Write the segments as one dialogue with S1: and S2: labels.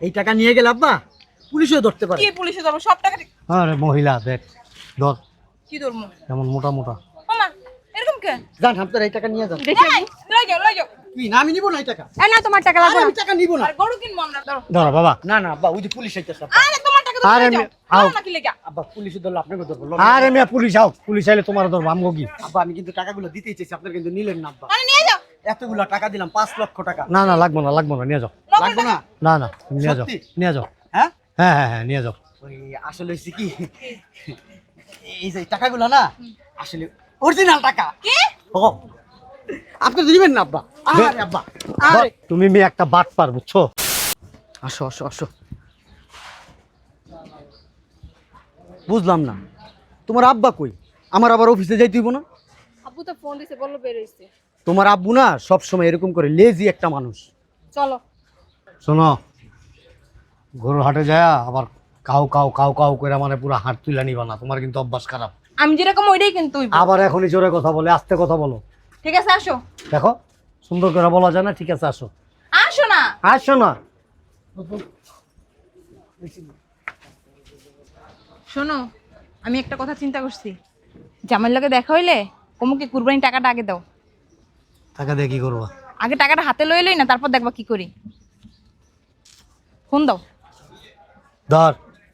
S1: এই টাকা নিয়ে গেলে আব্বা পুলিশও ধরতে পারে।
S2: কি পুলিশে ধরবো? সব টাকা
S3: আরে মহিলা দেখ ধর।
S2: কি ধরবো?
S3: কেমন মোটা মোটা।
S2: মামা এরকম কে?
S1: যান আপনারা এই টাকা নিয়ে যান
S2: এই, লই যাও লই যাও।
S1: তুই না আমি নিব না এই টাকা?
S4: এই না তোমার টাকা লাগবে
S1: আমি টাকা নিব না।
S2: আর গরু কিনবো আমরা ধরো।
S3: ধরো বাবা।
S1: না না আব্বা ওই যে পুলিশ আইতেছে
S2: আরে তোমার টাকা তো
S3: আরে আও।
S2: নাকি লেগা।
S1: আব্বা পুলিশে ধরলো আপনাকে ধরবো।
S3: আরে মিয়া পুলিশ আও। পুলিশ আইলে তোমার ধরবো আমগো কি?
S1: আব্বা আমি কিন্তু টাকাগুলো দিতেই চাইছি আপনার কিন্তু নিলেন না আব্বা।
S2: আরে নিয়ে যাও।
S1: এতগুলো টাকা দিলাম পাঁচ লক্ষ টাকা।
S3: না না লাগবো না লাগবো না নিয়ে যাও।
S1: লাগবে না?
S3: না না নিয়ে যাও নিয়ে যাও।
S1: হ্যাঁ?
S3: হ্যাঁ হ্যাঁ হ্যাঁ নিয়ে যাও।
S1: ওই আসলে হচ্ছে কি? এই যে টাকাগুলো না আসলে অরিজিনাল টাকা।
S2: কি?
S1: ও আপনি দিবেন না আব্বা। আরে আব্বা। আরে
S3: তুমি মেয়ে একটা বাট পার বুঝছ?
S1: আসো আসো আসো। বুঝলাম না। তোমার আব্বা কই? আমার আবার অফিসে যাইতে হইব না?
S4: আব্বু তো ফোন দিছে বলল বের হইছে।
S1: তোমার আব্বু না সব সময় এরকম করে লেজি একটা মানুষ।
S4: চলো।
S3: শোনো গরুর হাটে যায় আবার কাউ কাউ কাউ কাউ করে মানে পুরো হাট তুলে নিবা না তোমার কিন্তু অভ্যাস খারাপ।
S2: আমি যেরকম ওইটাই কিন্তু।
S3: আবার এখনই জোরে কথা বলে আস্তে কথা বলো।
S2: ঠিক আছে আসো।
S3: দেখো সুন্দর করে বলা যায় না ঠিক আছে আসো।
S2: আসো না।
S3: আসো না।
S2: শোনো আমি একটা কথা চিন্তা করছি। জামাইয়ের লগে দেখা হইলে কমুকে কুরবানি টাকাটা আগে দাও।
S3: টাকা দিয়ে কি করবা?
S2: আগে টাকাটা হাতে লই লই না তারপর দেখবা কি করি। ফোন দাও।
S3: ধর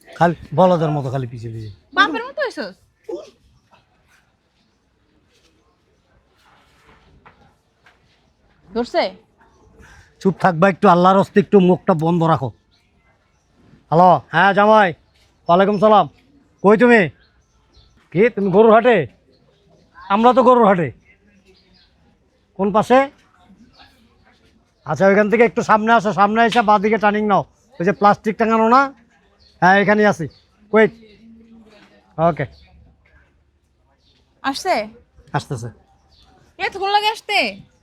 S3: খালি বলদের মতো খালি পিছিয়ে দিয়ে
S2: বাপের মতো ধরছে?
S3: চুপ থাকবা একটু আল্লাহর হস্তে একটু মুখটা বন্ধ রাখো। হ্যালো হ্যাঁ জামাই ওয়ালাইকুম সালাম। কই তুমি? কি তুমি গরুর হাটে? আমরা তো গরুর হাটে। কোন পাশে? আচ্ছা ওইখান থেকে একটু সামনে আসো সামনে এসে বাঁ দিকে টার্নিং নাও। ওই যে প্লাস্টিক টাঙানো না? হ্যাঁ এখানেই আছি। কুইক ওকে
S2: আসছে?
S3: আসতেছে।
S2: এতক্ষণ লাগে আসতে।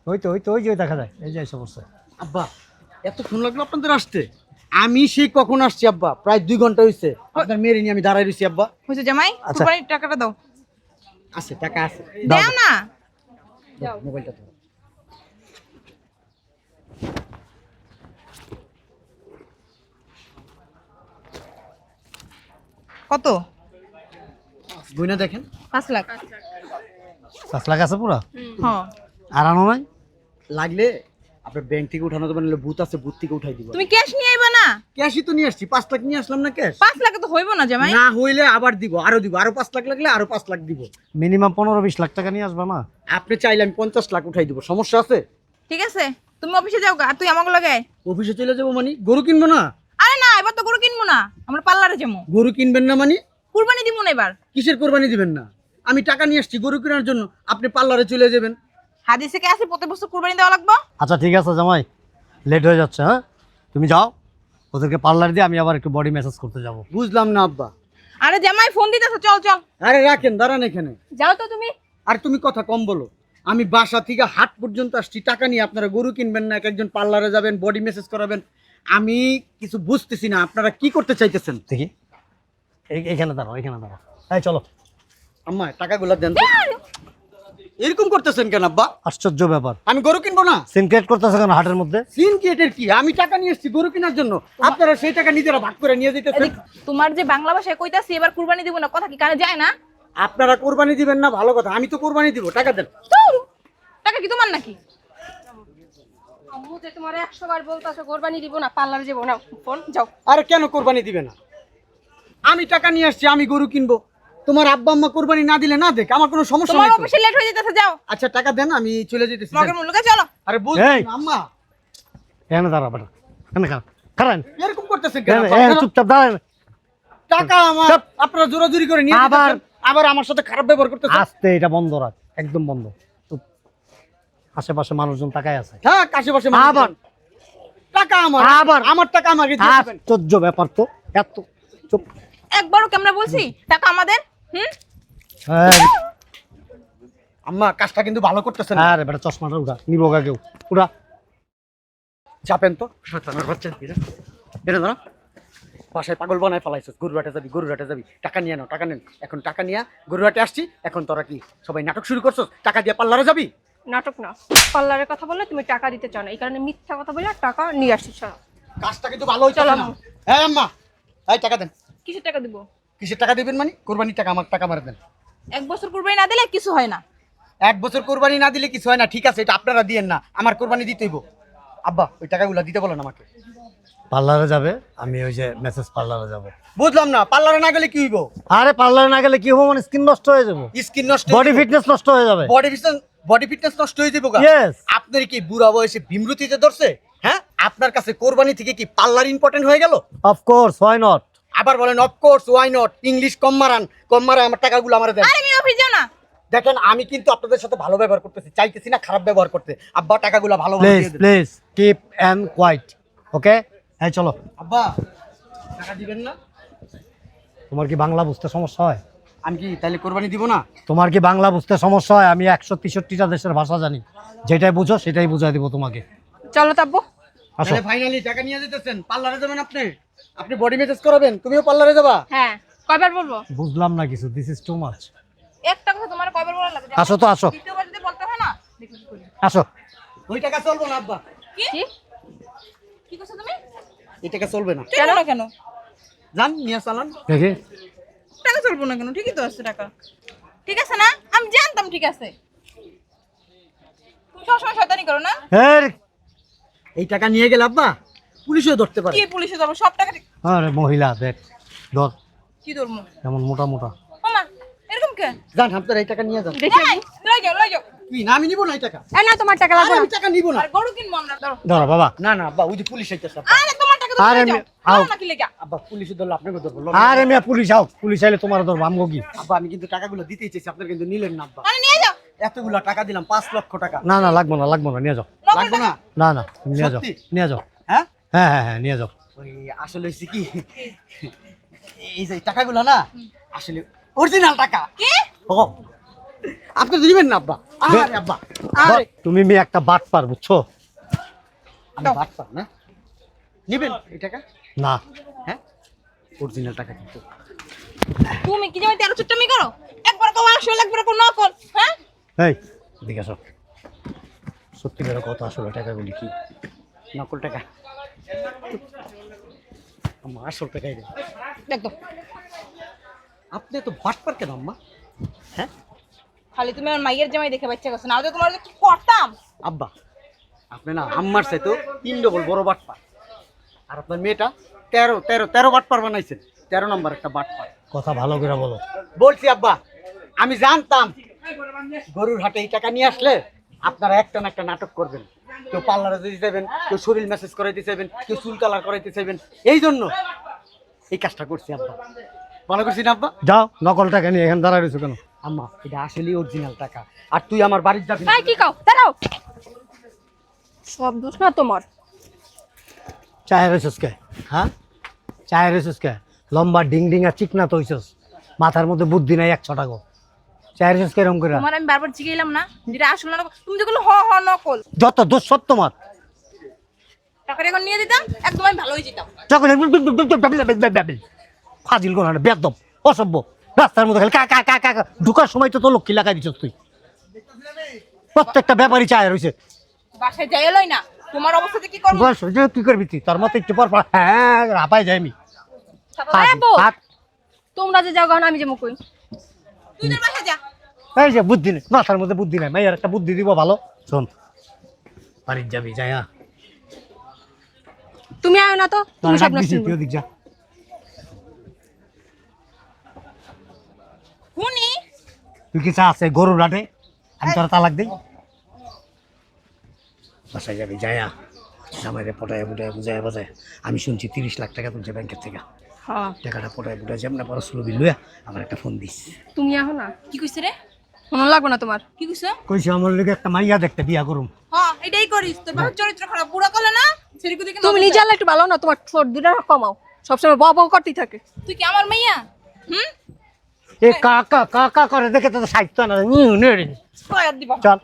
S3: ওই তো ওই তো ওই যে দেখা যায়। এই যে এসে বসছে
S1: আব্বা এতক্ষণ লাগল আপনাদের আসতে। আমি সেই কখন আসছি আব্বা? প্রায় দুই ঘণ্টা হয়েছে আপনার মেয়ের নিয়ে আমি দাঁড়াই রয়েছি আব্বা।
S2: হয়েছে জামাই?
S3: আচ্ছা।
S2: টাকাটা দাও।
S1: আছে টাকা আছে।
S2: দাও না।
S1: দাও, মোবাইলটা ধরো।
S2: কত?
S1: দেখেন।
S2: পাঁচ লাখ।
S3: পাঁচ লাখ আছে পুরা?
S2: হ্যাঁ।
S3: আর আনো নাই?
S1: লাগলে আপনার ব্যাংক থেকে উঠানো বুথ আছে বুথ থেকে উঠাই দিব।
S2: তুমি ক্যাশ নিয়ে আইবা না?
S1: ক্যাশই তো নিয়ে আসছি পাঁচ লাখ নিয়ে আসলাম না ক্যাশ
S2: পাঁচ লাখে তো হইব না জামাই।
S1: না হইলে আবার দিব আরও দিব আরও পাঁচ লাখ লাগলে আরও পাঁচ লাখ দিব।
S3: মিনিমাম পনেরো বিশ লাখ টাকা নিয়ে আসবা না?
S1: আপনি চাইলে আমি পঞ্চাশ লাখ উঠাই দিব সমস্যা আছে?
S2: ঠিক আছে তুমি অফিসে যাও গা, তুই আমাকে লগে
S1: অফিসে চলে যাব মানে গরু কিনবো না?
S2: না এবার তো গরু কিনবো না। আমরা পার্লারে যাব।
S1: গরু কিনবেন না মানে?
S2: কুরবানি দিব না এবার।
S1: কিসের কোরবানি দিবেন না? আমি টাকা নিয়ে আসছি গরু কেনার জন্য আপনি পার্লারে চলে যাবেন।
S2: হাদিসে কে আছে প্রত্যেক বছর কুরবানি দেওয়া লাগবে?
S3: আচ্ছা ঠিক আছে জামাই। লেট হয়ে যাচ্ছে হ্যাঁ? তুমি যাও ওদেরকে পার্লার দিয়ে আমি আবার একটু বডি ম্যাসাজ করতে যাব।
S1: বুঝলাম না আব্বা।
S2: আরে জামাই ফোন দিতেছে চল চল।
S1: আরে রাখেন দাঁড়ান এখানে।
S2: যাও তো তুমি।
S1: আর তুমি কথা কম বলো। আমি বাসা থেকে হাট পর্যন্ত আসছি টাকা নিয়ে আপনারা গরু কিনবেন না এক একজন পার্লারে যাবেন বডি মেসেজ করাবেন। আমি কিছু বুঝতেছি না আপনারা কি করতে চাইতেছেন?
S3: দেখি। এই- এইখানে দাঁড়াও এখানে দাঁড়াও। এই চলো।
S1: আম্মা টাকাগুলো দেন তো। এরকম করতেছেন কেন আব্বা?
S3: আশ্চর্য ব্যাপার।
S1: আমি গরু কিনবো না?
S3: সিনক্রেট করতেছে কেন হাটের মধ্যে?
S1: সিন গেটের কি? আমি টাকা নিয়ে এসেছি গরু কেনার জন্য। আপনারা সেই টাকা নিজেরা ভাগ করে নিয়ে যেতেছেন।
S2: এদিক তোমার যে বাংলা ভাষায় কইতাছি এবার কুরবানি দিব না কথা কি কানে যায় না?
S1: আপনারা কোরবানি দিবেন না ভালো কথা। আমি তো কোরবানি দিব টাকা দেন।
S2: টাকা কি তোমার নাকি?
S4: আম্মু যে তোমার একশো বার বলতেছো কোরবানি দিব না পার্লারে যাব না ফোন যাও।
S1: আরে কেন কোরবানি দিবে না? আমি টাকা নিয়ে আসছি আমি গরু কিনবো। তোমার আব্বা আম্মা কোরবানি না দিলে না দেখ আমার কোনো সমস্যা নাই তো।
S2: অফিসে লেট হয়ে যেতেছে যাও।
S1: আচ্ছা টাকা দেন আমি চলে যেতেছি।
S2: মগের চলো।
S1: আরে। না, আম্মা।
S3: এখানে দাঁড়া বেটা খারাপ খারান।
S1: এরকম করতেছেন কেন?
S3: চুপচাপ দাঁড়ান।
S1: টাকা আমার। আপনারা জোরাজুরি করে নিয়ে
S3: আবার-
S1: আবার আমার সাথে খারাপ ব্যবহার করতেছেন?
S3: আস্তে এটা বন্ধ রাখ একদম বন্ধ। আশেপাশে মানুষজন তাকায় আছে।
S1: হ্যাঁ আশেপাশে
S3: আবার।
S1: টাকা আমার।
S3: আবার।
S1: আমার টাকা আমাকে দিয়ে দিবেন।
S3: আশ্চর্য ব্যাপার তো এত চুপ।
S2: একবারও কেমন বলছি? টাকা আমাদের? হুম?
S3: এই,
S1: আম্মা কাজটা কিন্তু ভালো করতেছেন। না।
S3: আরে বেটা চশমাটা উঠা নিবো গা কেউ। উঠা
S1: চাপেন তো। শয়তানের বাচ্চা। এরা এরা দাঁড়া। বাসায় পাগল বানায় ফেলাইছিস। গরুরাটে যাবি গরুরাটে যাবি। টাকা নিয়ে নাও টাকা নেন। এখন টাকা নিয়ে গরুরাটে আসছি। এখন তোরা কি সবাই নাটক শুরু করছ টাকা দিয়ে পাল্লারে যাবি?
S4: নাটক না। পার্লারের কথা বললে তুমি টাকা দিতে চাও না। এই কারণে মিথ্যা কথা বলে টাকা নিয়ে আসছিস।
S1: কাজটা কিন্তু ভালো
S2: চলো,
S1: হ্যাঁ আম্মা। এই টাকা দেন।
S2: কিসের টাকা দিব?
S1: কিসের টাকা দিবেন মানে? কোরবানির টাকা আমার টাকা মারা দেন।
S2: এক বছর কুরবানি না দিলে কিছু হয় না।
S1: এক বছর কোরবানি না দিলে কিছু হয় না। ঠিক আছে এটা আপনারা দিয়েন না। আমার কোরবানি দিতেইব আব্বা ওই টাকাগুলো দিতে বলেন আমাকে।
S3: পার্লারে যাবে আমি ওই যে মেসেজ পার্লারে যাব।
S1: বুঝলাম না পার্লারে না গেলে কি হইব?
S3: আরে পার্লারে না গেলে কি হব মানে স্কিন নষ্ট হয়ে যাব।
S1: স্কিন নষ্ট
S3: বডি ফিটনেস নষ্ট হয়ে যাবে।
S1: বডি ফিটনেস বডি ফিটনেস নষ্ট হয়ে যাব. আপনার কি বুড়া বয়সে ভীমরতিতে ধরছে হ্যাঁ? আপনার কাছে কোরবানি থেকে কি পার্লার ইম্পর্টেন্ট হয়ে গেল?
S3: অফকোর্স হোয়াই নট
S1: আবার বলেন of course why not English কম মারান কম মারা আমার টাকাগুলো আমার দেন।
S2: আরে আমি অফিস না।
S1: দেখেন আমি কিন্তু আপনাদের সাথে ভালো ব্যবহার করতেছি চাইতেছি না খারাপ ব্যবহার করতে। আব্বা টাকাগুলো ভালো
S3: please please keep and quiet okay হ্যাঁ চলো।
S1: আব্বা টাকা দিবেন না?
S3: তোমার কি বাংলা বুঝতে সমস্যা হয়?
S1: আমি কি তাহলে কোরবানি দিব না?
S3: তোমার কি বাংলা বুঝতে সমস্যা হয়? আমি একশো তেষট্টিটা দেশের ভাষা জানি। যেটাই বুঝো সেটাই বুঝাই দিব তোমাকে।
S2: চলো তাব্বু।
S3: আসো।
S1: তাহলে ফাইনালি টাকা নিয়ে যেতেছেন পার্লারে যাবেন আপনি? আপনি বডি মেসেজ করাবেন তুমিও পার্লারে যাবা?
S2: হ্যাঁ কয়বার বলব?
S3: বুঝলাম না কিছু দিস ইজ টু মাচ
S2: একটা কথা তোমার কয়বার বলা লাগে
S3: আসো তো আসো।
S2: দ্বিতীয়বার যদি বলতে হয় না।
S3: আসো।
S1: ওই টাকা চলবে না আব্বা।
S2: কি? কি? করছ তুমি?
S1: এই টাকা চলবে না।
S2: কেন? না কেন?
S1: যান নিয়ে চালান।
S3: দেখি।
S2: টাকা চলবো না কেন? ঠিকই তো আছে টাকা। ঠিক আছে না? আমি জানতাম ঠিক আছে। তুমি সবসময় শয়তানি করো না?
S3: হ্যাঁ
S1: এই টাকা নিয়ে গেলে আব্বা পুলিশও ধরতে পারে।
S2: কি পুলিশে যাব সব টাকা ঠিক-
S3: আরে মহিলা দেখ ধর।
S2: কি ধরবো?
S3: এমন মোটা মোটা।
S2: মামা এরকম কে?
S1: যান আপনার এই টাকা নিয়ে যান
S2: দেখি লই যাও লই যাও।
S1: কি না আমি নিব না এই টাকা?
S4: না তোমার টাকা লাগবে না।
S1: আমি টাকা নিব না।
S2: আর গরু কিনবো আমরা ধরো।
S3: ধরো বাবা।
S1: না না আব্বা ওই যে পুলিশ আইতেছে। আব্বা
S2: আরে তোমার
S3: আরে
S2: লই যাও
S3: আও।
S2: আও কি লেগা
S1: আব্বা পুলিশে ধরলে আপনাকে ধরবো লন।
S3: আরে মিয়া পুলিশ আও পুলিশ আইলে তোমার ধরবো আমগো কি
S1: আব্বা আমি কিন্তু টাকাগুলো দিতেই চাইছি আপনার কিন্তু নিলেন না আব্বা।
S2: আরে নিয়ে যাও।
S1: এতগুলো টাকা দিলাম পাঁচ লক্ষ টাকা।
S3: না না লাগবো না লাগবো না নিয়ে যাও।
S1: লাগবে না?
S3: না? না নিয়ে যাও নিয়ে যাও।
S1: হ্যাঁ?
S3: হ্যাঁ হ্যাঁ হ্যাঁ নিয়ে যাও।
S1: ওই আসলে কি? এই যে টাকাগুলো না আসলে অরিজিনাল টাকা।
S2: কি?
S1: ও আপনি তো দিবেন না আব্বা। আরে আব্বা। আরে।
S3: তুমি মেয়ে একটা বাট পার বুঝছ?
S1: আমি বাদ পার না? নিবেন? এই টাকা?
S3: না।
S1: হ্যাঁ? অরিজিনাল টাকা কিন্তু।
S2: তুমি কি জানি তেরো চুট্টামি করো? একবার কো আসল একবার কো নকল হ্যাঁ?
S3: এই এদিকে আসো। সত্যি করে কত আসলে টাকাগুলি কি?
S1: নকল টাকা। আমার আসল টাকাই দেন
S2: দেখো
S1: আপনি তো বাট পার কেন আম্মা? হ্যাঁ?
S2: খালি তুমি আমার মাইয়ের জামাই দেখে বাচ্চা গেছো না হলে তোমার কি করতাম?
S1: আব্বা আপনি না আম্মার চাইতো তিন ডবল বড় বাট পার আর আপনার মেয়েটা তেরো তেরো তেরো বাট পার বানাইছেন তেরো নম্বর একটা বাট পার।
S3: কথা ভালো করে বলো।
S1: বলছি আব্বা আমি জানতাম গরুর হাটে এই টাকা নিয়ে আসলে আপনারা একটা না একটা নাটক করবেন। কেউ পার্লারে দিতে চাইবেন কেউ শরীর মেসেজ করাইতে চাইবেন কেউ চুল কালার করাইতে চাইবেন। এই জন্য এই কাজটা করছি আব্বা। ভালো করছি না আব্বা?
S3: যাও নকল টাকা নিয়ে এখানে দাঁড়ায় রয়েছো কেন?
S1: আম্মা এটা আসলেই অরিজিনাল টাকা। আর তুই আমার বাড়ির যাবি না।
S4: কি কাও? দাঁড়াও। সব দোষ না তোমার।
S3: চায়ের রয়েছিস কে? হ্যাঁ? চায়ের রয়েছিস কে? লম্বা ডিং ডিং আর চিকনা তো হইছস মাথার মধ্যে বুদ্ধি নাই একশো টাকা চায়ের রয়েছিস কে এরকম করে?
S2: তোমার আমি বারবার জিগাইলাম না যেটা আসল না তুমি যেগুলো হ হ নকল।
S3: যত দোষ সব তোমার।
S2: টাকাটা এখন নিয়ে দিতাম একদম আমি ভালো হয়ে যেতাম
S3: যখন ফাজিল কোন বেদম অসভ্য। রাস্তার মধ্যে খালি কা কা কা কা। ঢুকার সময় তো তো লক্ষ্মী লাগাই দিচ্ছ তুই। প্রত্যেকটা ব্যাপারই চায় রয়েছে
S2: বাসায় যাই লই না। তোমার অবস্থাতে কি করব?
S3: কি করবি তুই? তোর মতো একটু পর পর হ্যাঁ রাপাই যাই আমি। হাত।
S4: তোমরা যে যাও গহনা আমি যে মুকুই
S2: তুই তোর বাসায় যা।
S3: এই যে বুদ্ধি নেই মাথার মধ্যে বুদ্ধি নাই। মাইয়ার একটা বুদ্ধি দিব ভালো। শোন বাড়ির যাবি যাই
S4: তুমি আয় না তো
S3: তোর
S4: তুমি সব নষ্ট করবে।
S3: যা।
S2: শুনি
S3: তুই কি চা আছে গরুর রাটে আমি তোর তালাক দিই? বাসায় যাবি যায়া জামাইরে পটায় বুটায় বুঝায় বাজায় আমি শুনছি তিরিশ লাখ টাকা তুলছে ব্যাংকের থেকে।
S4: হ্যাঁ।
S3: টাকাটা পটায় বুটায় যেমন পর সুলভি লইয়া আমার একটা ফোন দিস।
S4: তুমি আহ না।
S2: কি কইছে রে?
S4: মনে লাগবে না তোমার।
S2: কি কইছে?
S3: কইছি আমার লোকে একটা মাইয়া দেখতে বিয়া করুম।
S2: হ্যাঁ এটাই করিস। তোর বাবার চরিত্র খারাপ। বুড়া করলে না সেরিকু দিকে
S4: তুমি নিজে আল্লাহ একটু ভালো না তোমার সর্দিটা কমাও। সবসময় বউ করতেই থাকে।
S2: তুই কি আমার মাইয়া? হুম?
S3: এ কাকা কাকা করে দেখে তো সাহিত্য না
S2: দিবা?
S3: চল।